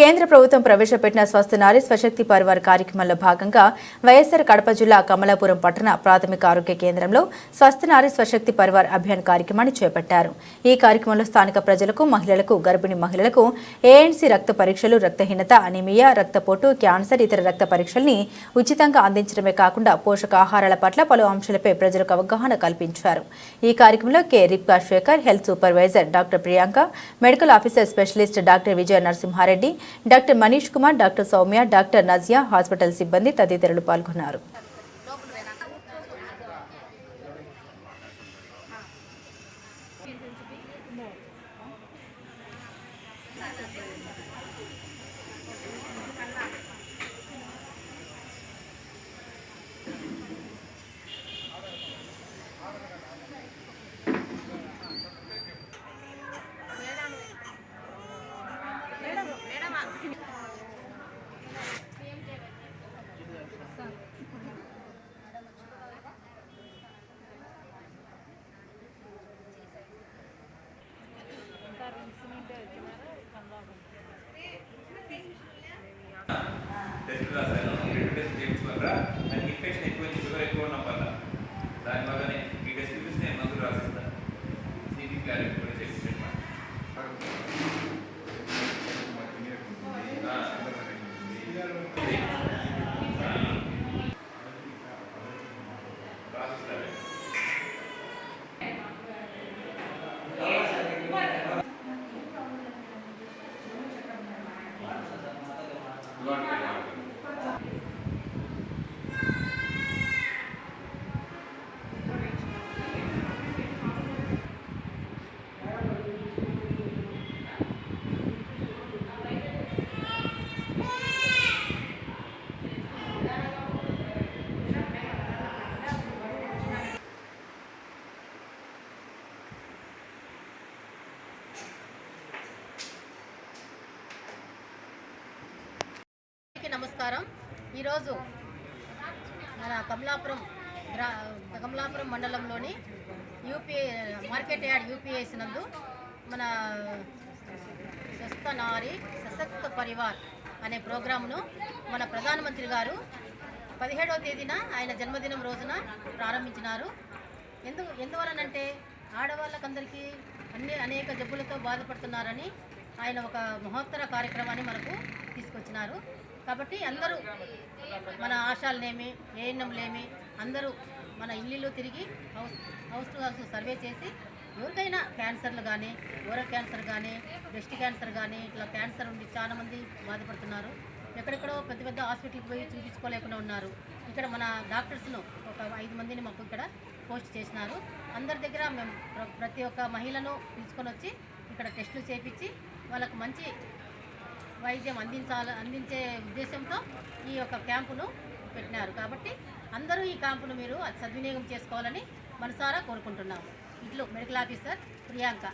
కేంద్ర ప్రభుత్వం ప్రవేశపెట్టిన స్వస్థ నారి స్వశక్తి పరివార్ కార్యక్రమంలో భాగంగా వైఎస్సార్ కడప జిల్లా కమలాపురం పట్టణ ప్రాథమిక ఆరోగ్య కేంద్రంలో స్వస్థ నారి స్వశక్తి పరివార్ అభియాన్ కార్యక్రమాన్ని చేపట్టారు. ఈ కార్యక్రమంలో స్థానిక ప్రజలకు మహిళలకు గర్భిణీ మహిళలకు ఏఎన్సీ రక్త పరీక్షలు రక్తహీనత అనిమియా రక్తపోటు క్యాన్సర్ ఇతర రక్త పరీక్షల్ని ఉచితంగా అందించడమే కాకుండా పోషకాహారాల పట్ల పలు అంశాలపై ప్రజలకు అవగాహన కల్పించారు. ఈ కార్యక్రమంలో K. Ripka Shekhar health supervisor doctor Priyanka medical officer specialist doctor Vijaya Narasimhareddy doctor Manish Kumar doctor Soumya doctor Nazia hospital సిబ్బంది తదితరులు పాల్గొన్నారు Thank you. ఈ Lord, నమస్కారం. ఈరోజు మన కమలాపురం గ్రా కమలాపురం మండలంలోని యూపీఐ మార్కెట్ యార్డ్ యూపీఐస్ నందు మన స్వస్థ నారి సశక్త పరివార్ అనే ప్రోగ్రాంను మన ప్రధానమంత్రి గారు పదిహేడవ తేదీన ఆయన జన్మదినం రోజున ప్రారంభించినారు. ఎందు ఎందువలనంటే ఆడవాళ్ళకందరికీ అన్ని అనేక జబ్బులతో బాధపడుతున్నారని ఆయన ఒక మహోత్తర కార్యక్రమాన్ని మనకు తీసుకొచ్చినారు. కాబట్టి అందరూ మన ఆశాలనేమి ఏఎన్ఎంలేమి అందరూ మన ఇల్లు తిరిగి house house to house survey చేసి ఎవరికైనా క్యాన్సర్లు కానీ ఓరల్ క్యాన్సర్ కానీ బ్రెస్ట్ క్యాన్సర్ కానీ ఇట్లా క్యాన్సర్ ఉండి చాలామంది బాధపడుతున్నారు. ఎక్కడెక్కడో పెద్ద పెద్ద హాస్పిటల్కి పోయి చూపించుకోలేకుండా ఉన్నారు. ఇక్కడ మన డాక్టర్స్ను ఒక ఐదు మందిని మాకు ఇక్కడ పోస్ట్ చేసినారు. అందరి దగ్గర మేము ప్ర- ప్రతి ఒక్క మహిళను పిలుచుకొని వచ్చి ఇక్కడ టెస్టులు చేపించి వాళ్ళకు మంచి వైద్యం అందించాల అందించే ఉద్దేశంతో ఈ యొక్క క్యాంపును పెట్టినారు. కాబట్టి అందరూ ఈ క్యాంపును మీరు సద్వినియోగం చేసుకోవాలని మనసారా కోరుకుంటున్నాము. ఇట్లు మెడికల్ ఆఫీసర్ ప్రియాంక.